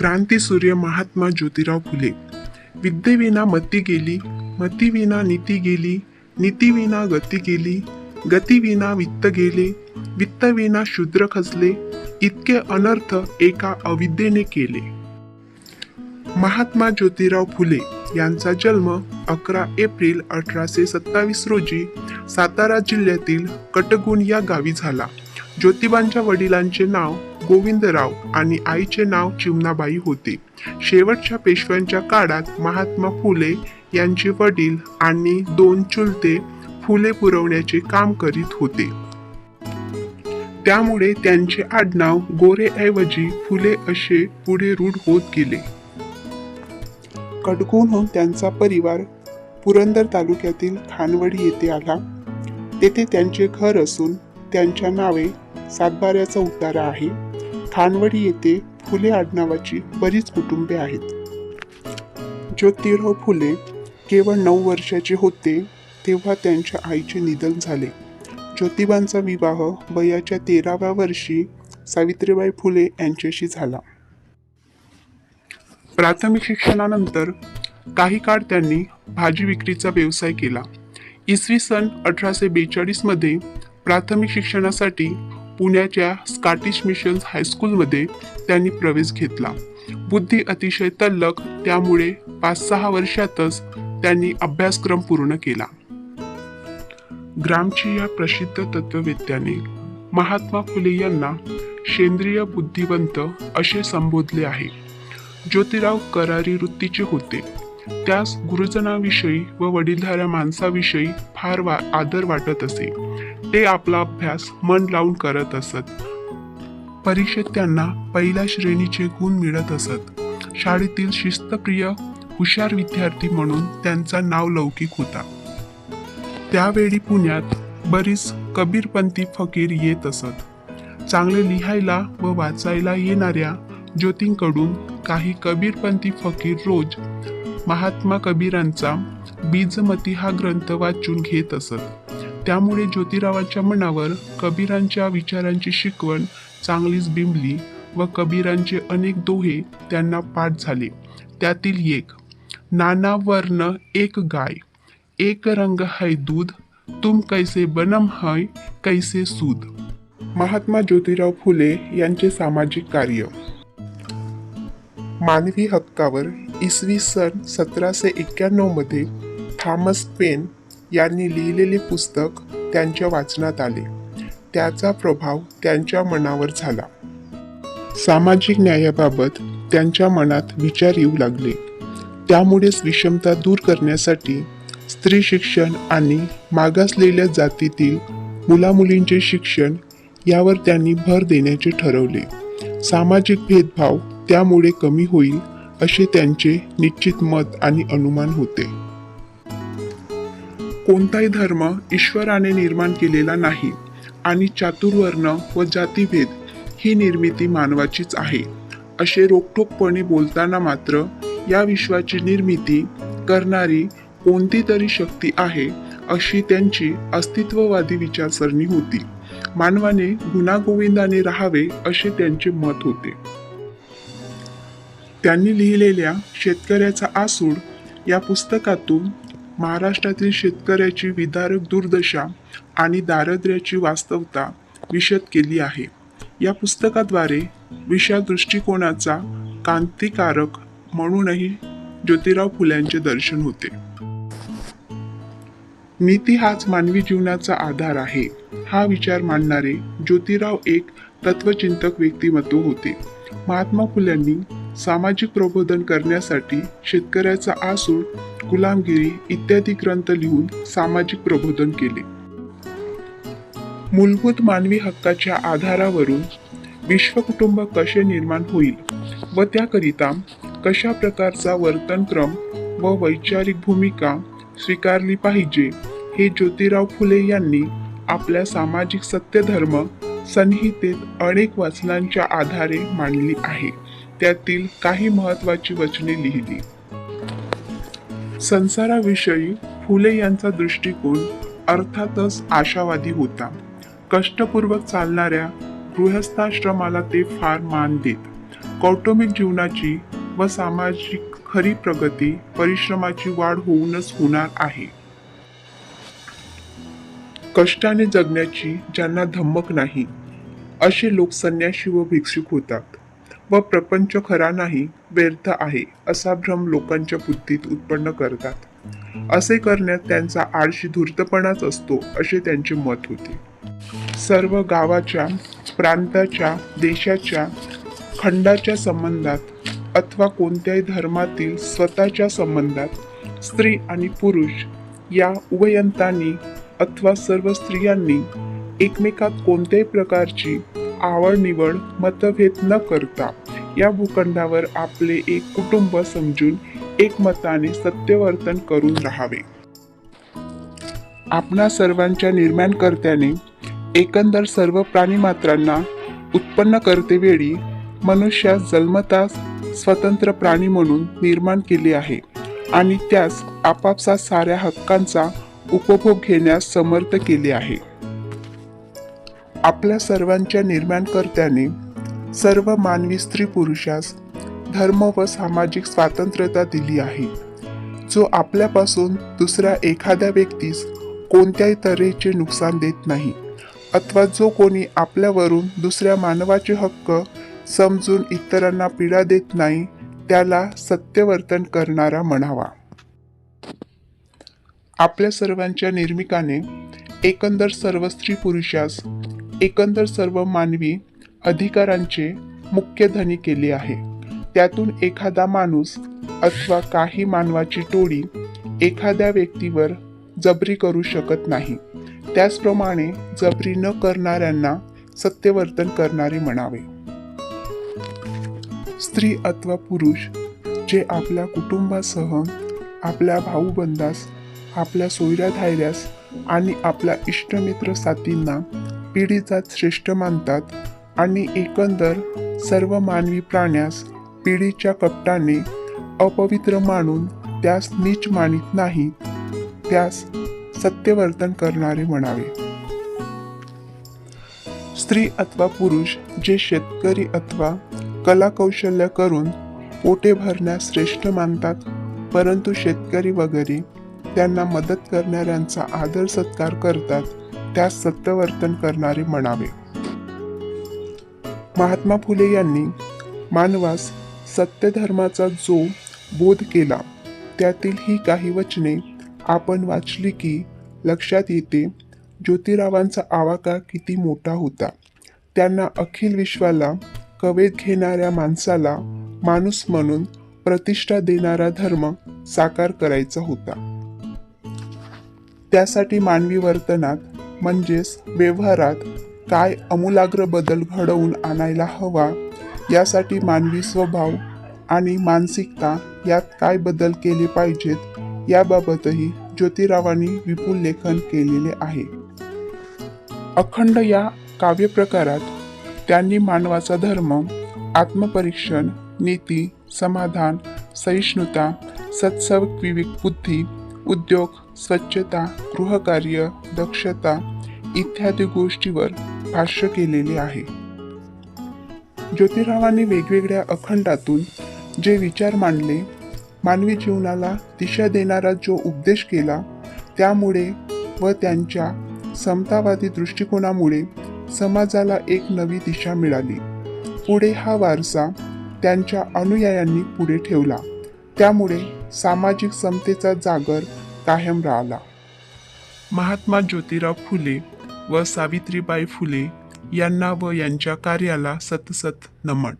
क्रांतीसूर्य महात्मा ज्योतिराव फुले. विद्येविना मती गेली मतीविना नीती गेली नीतीविना गती गेली गतीविना वित्त गेले वित्तविना शूद्र खचले इतके अनर्थ एका अविद्येने केले. महात्मा ज्योतिराव फुले यांचा जन्म अकरा एप्रिल अठराशे सत्तावीस रोजी सातारा जिल्ह्यातील कटगुण या गावी झाला. ज्योतिबांच्या वडिलांचे नाव गोविंदराव आणि आईचे नाव चिमणाबाई होते. शेवटच्या पेशव्यांच्या काळात महात्मा फुले यांचे वडील आणि दोन चुलते फुले पुरवण्याचे काम करीत होते. त्यामुळे त्यांचे आडनाव गोरेऐवजी फुले असे पुढे रूढ होत गेले. कडकोणहून त्यांचा परिवार पुरंदर तालुक्यातील खानवडी येथे आला. तेथे त्यांचे घर असून त्यांच्या नावे सातबाऱ्याचा उतारा आहे. खानवडी येथे फुले आडनावाची बरीच कुटुंबे आहेत. ज्योतिराव फुले केवळ नऊ वर्षाचे होते तेव्हा त्यांच्या आईचे निधन झाले. ज्योतिबांचा विवाह वयाच्या तेराव्या वर्षी सावित्रीबाई फुले यांच्याशी झाला. प्राथमिक शिक्षणानंतर काही काळ त्यांनी भाजी विक्रीचा व्यवसाय केला. इसवी सन अठराशे बेचाळीसमध्ये प्राथमिक शिक्षणासाठी पुण्याच्या स्कॉटिश मिशन्स हायस्कूलमध्ये त्यांनी प्रवेश घेतला. बुद्धी अतिशय तल्लक त्यामुळे पाच सहा वर्षातच त्यांनी अभ्यासक्रम पूर्ण केला. ग्रामची या प्रसिद्ध तत्ववेत्याने महात्मा फुले यांना सेंद्रिय बुद्धिवंत असे संबोधले आहे. ज्योतिराव करारी वृत्तीचे होते. त्यास गुरुजनाविषयी व वडीलधाऱ्या माणसाविषयी फार वा आदर वाटत असे. ते आपला अभ्यास मन लावून करत असत. परीक्षेत त्यांना पहिल्या श्रेणीचे गुण मिळत असत. शाळेतील शिस्तप्रिय हुशार विद्यार्थी म्हणून त्यांचा नाव लौकिक होता. त्यावेळी पुण्यात बरीच कबीरपंथी फकीर येत असत. चांगले लिहायला व वाचायला येणाऱ्या ज्योतींकडून काही कबीरपंथी फकीर रोज महात्मा कबीरांचा बीजमती हा ग्रंथ वाचून घेत असत. त्यामुळे ज्योतिरावांच्या मनावर कबीरांच्या विचारांची शिकवण चांगलीच बिंबली व कबीरांचे अनेक दोहे त्यांना पाठ झाले. त्यातील एक नाना वर्ण एक गाय एक रंग है दूध तुम कैसे बनम है कैसे सूद. महात्मा ज्योतिराव फुले यांचे सामाजिक कार्य. मानवी हक्कावर इसवी सन सतराशे एक्क्याण्णवमध्ये थॉमस पेन यांनी लिहिलेले पुस्तक त्यांच्या वाचनात आले. त्याचा प्रभाव त्यांच्या मनावर झाला. सामाजिक न्यायाबाबत त्यांच्या मनात विचार येऊ लागले. त्यामुळेच विषमता दूर करण्यासाठी स्त्री शिक्षण आणि मागासलेल्या जातीतील मुलामुलींचे शिक्षण यावर त्यांनी भर देण्याचे ठरवले. सामाजिक भेदभाव त्यामुळे कमी होईल असे त्यांचे निश्चित मत आणि अनुमान होते. कोणताही धर्म ईश्वराने निर्माण केलेला नाही आणि चातुर्वर्ण व जातीभेद ही निर्मिती मानवाचीच आहे. असे रोखठोकपणे बोलताना मात्र या विश्वाची निर्मिती करणारी कोणती तरी शक्ती आहे अशी त्यांची अस्तित्ववादी विचारसरणी होती. मानवाने गुणागोविंदाने राहावे असे त्यांचे मत होते. त्यांनी लिहिलेल्या शेतकऱ्याचा आसूड या पुस्तकातून महाराष्ट्रातील शेतकऱ्याची विदारक दुर्दशा आणि दारिद्र्याची वास्तवता विशद केली आहे. या पुस्तकाद्वारे विशाल दृष्टिकोनाचा क्रांतिकारक म्हणूनही ज्योतिराव फुल्यांचे दर्शन होते. नीती हाच मानवी जीवनाचा आधार आहे हा विचार मांडणारे ज्योतिराव एक तत्वचिंतक व्यक्तिमत्व होते. महात्मा फुल्यांनी सामाजिक प्रबोधन करण्यासाठी शेतकऱ्याचा आसूड गुलामगिरी इत्यादी ग्रंथ लिहून सामाजिक प्रबोधन केले. मूलभूत मानवी हक्काच्या आधारावरून विश्वकुटुंब कसे निर्माण होईल व त्याकरिता कशा प्रकारचा वर्तनक्रम व वैचारिक भूमिका स्वीकारली पाहिजे हे ज्योतिराव फुले यांनी आपल्या सामाजिक सत्यधर्म संहितेत अनेक वचनांच्या आधारे मांडली आहे. त्यातील काही महत्वाची वचने लिहिली. संसाराविषयी फुले यांचा दृष्टिकोन अर्थातच आशावादी होता. कष्टपूर्वक चालणाऱ्या गृहस्थाश्रमाला ते फार मान देत. कौटुंबिक जीवनाची व सामाजिक खरी प्रगती परिश्रमाची वाढ होऊनच होणार आहे. कष्टाने जगण्याची ज्यांना धमक नाही असे लोक संन्याशी व भिक्षुक होतात. व प्रपंच खरा नाही व्यर्थ आहे असा भ्रम लोकांच्या बुद्धीत उत्पन्न करतात. असे करण्यात त्यांचा आळशी धूर्तपणाच असतो असे त्यांचे मत होते. सर्व गावाच्या प्रांताच्या देशाच्या खंडाच्या संबंधात अथवा कोणत्याही धर्मातील स्वतःच्या संबंधात स्त्री आणि पुरुष या उभयंतांनी अथवा सर्व स्त्रियांनी एकमेकात कोणत्याही प्रकारची आवड निवड मतभेद न करता या भूखंडावर आपले एक कुटुंब समजून एकमताने सत्यवर्तन करून राहावे. आपणा सर्वांच्या निर्माणकर्त्याने एकंदर सर्व प्राणीमात्रांना उत्पन्न करते वेळी मनुष्यास जन्मतास स्वतंत्र प्राणी म्हणून निर्माण केले आहे आणि त्यास आपापसात साऱ्या हक्कांचा उपभोग घेण्यास समर्थ केले आहे. आपल्या सर्वांच्या निर्माणकर्त्याने सर्व मानवी स्त्री पुरुषास धर्म व सामाजिक स्वातंत्र्यता दिली आहे. जो आपल्यापासून दुसऱ्या एखाद्या व्यक्तीस कोणत्याही तऱ्हेचे नुकसान देत नाही अथवा जो कोणी आपल्यावरून दुसऱ्या मानवाचे हक्क समजून इतरांना पीडा देत नाही त्याला सत्यवर्तन करणारा म्हणावा. आपल्या सर्वांच्या निर्मिकाने एकंदर सर्व स्त्री पुरुषास एकंदर सर्व मानवी अधिकारांचे मुख्य धनी केले आहे. त्यातून एखादा माणूस अथवा काही मानवाची टोळी एखाद्या व्यक्तीवर जबरी करू शकत नाही. त्याचप्रमाणे जबरी न करणाऱ्यांना सत्यवर्तन करणारे म्हणावे. स्त्री अथवा पुरुष जे आपल्या कुटुंबासह आपल्या भाऊबंदास आपल्या सोयऱ्या धायऱ्यास आणि आपल्या इष्टमित्र साथींना पिढीचा श्रेष्ठ मानतात आणि एकंदर सर्व मानवी प्राण्यास पिढीच्या कपटाने अपवित्र मानून त्यास नीच मानित नाही त्यास सत्यवर्तन करणारे म्हणावे. स्त्री अथवा पुरुष जे शेतकरी अथवा कलाकौशल्य करून पोटे भरण्यास श्रेष्ठ मानतात परंतु शेतकरी वगैरे त्यांना मदत करणाऱ्यांचा आदर सत्कार करतात त्यास सत्यवर्तन करणारे म्हणावे. महात्मा फुले यांनी मानवास सत्यधर्माचा जो बोध केला त्यातील ही काही वचने आपण वाचली की लक्षात येते ज्योतिरावांचा आवाका किती मोठा होता. त्यांना अखिल विश्वाला कवेत घेणाऱ्या माणसाला माणूस म्हणून प्रतिष्ठा देणारा धर्म साकार करायचा होता. त्यासाठी मानवी वर्तनात म्हणजेच व्यवहारात काय अमूलाग्र बदल घडवून आणायला हवा यासाठी मानवी स्वभाव आणि मानसिकता यात काय बदल केले पाहिजेत याबाबतही ज्योतिरावांनी विपुल लेखन केलेले आहे. अखंड या काव्यप्रकारात त्यांनी मानवाचा धर्म आत्मपरीक्षण नीती समाधान सहिष्णुता सत्सव विवेक बुद्धी उद्योग स्वच्छता गृहकार्य दक्षता इत्यादी गोष्टीवर भाष्य केलेले आहे. ज्योतिरावांनी वेगवेगळ्या अखंडातून जे विचार मांडले मानवी जीवनाला दिशा देणारा जो उपदेश केला त्यामुळे व त्यांच्या समतावादी दृष्टिकोनामुळे समाजाला एक नवी दिशा मिळाली. पुढे हा वारसा त्यांच्या अनुयायांनी पुढे ठेवला. त्यामुळे सामाजिक समतेचा जागर कायम राहिला. महात्मा ज्योतिराव फुले व सावित्रीबाई फुले यांना व यांच्या कार्याला सतसत नमन.